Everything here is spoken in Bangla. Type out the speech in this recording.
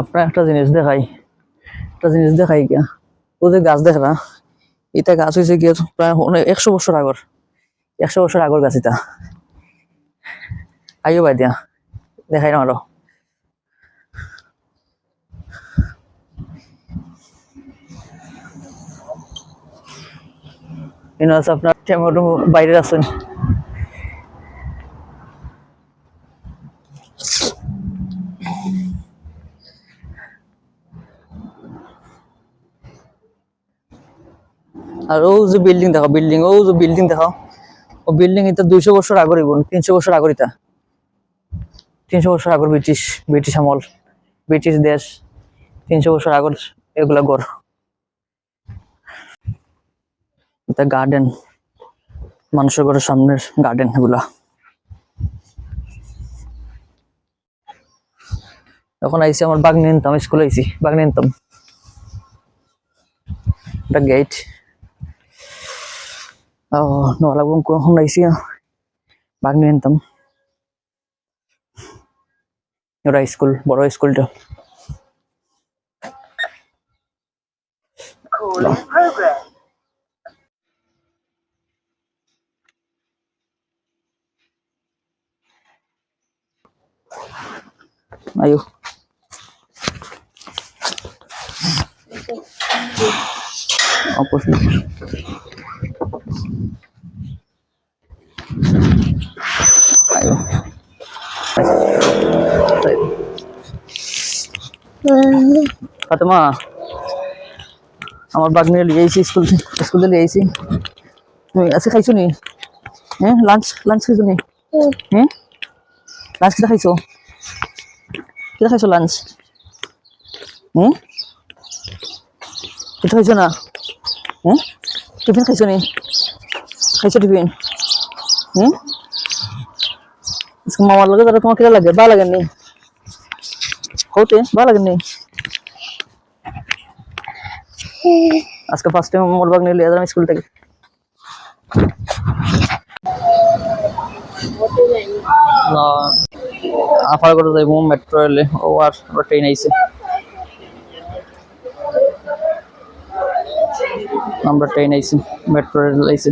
আপনার একটা জিনিস দেখাই। একটা জিনিস দেখাই গিয়া। ও যে গাছ দেখরা এটা গাছ হয়েছে গিয়ে প্রায় একশো বছর আগর। একশো বছর আগর গাছ এটা। আইও বাই দিয়া, দেখাই না আরও। আপনার বাইরে আছেন। আর ও যে বিল্ডিং দেখো বিল্ডিং ও যে বিল্ডিং দেখো ও বিল্ডিং এটা দুইশো বছর আগর ইবন তিনশো বছর আগর ইতা তিনশো বছর আগর ব্রিটিশ ব্রিটিশ আমল ব্রিটিশ দেশ, তিনশো বছর আগর এগুলা গড় এটা গার্ডেন মানুষের ঘরের সামনের গার্ডেন এগুলা। এখন আইসি আমার বাঘ নিতাম স্কুলে আইসি বাঘ নিতাম এটা gate Oh, no la con una isiyo. Bag ni entam. School, boro school Fatema আমার বাগ নিয়ে লিয়ে আইছি স্কুল স্কুল লিয়ে আইছি তুমি আজকে খাইছো নি? হ্যাঁ লাঞ্চ লাঞ্চ খাইছো নি? হ্যাঁ? লাঞ্চ কিটা খাইছো? কিটা খাইছো লাঞ্চ হুম? কিটা খাইছো না? হুম? টিফিন খাইছো নি? খাইছো টিফিন? হুম? মামার লগে তারা তোমার কিটা লাগে বা লাগে নি? হতে বা লাগে নি আজকে ফার্স্ট টাইম মোর বাগ নিয়ে লিয়ে যালাম স্কুল থেকে না আফার করে যাইব মেট্রো রেলে ও আর ওরা ট্রেন আইছে আমরা ট্রেন আইছি মেট্রো রেল আইছে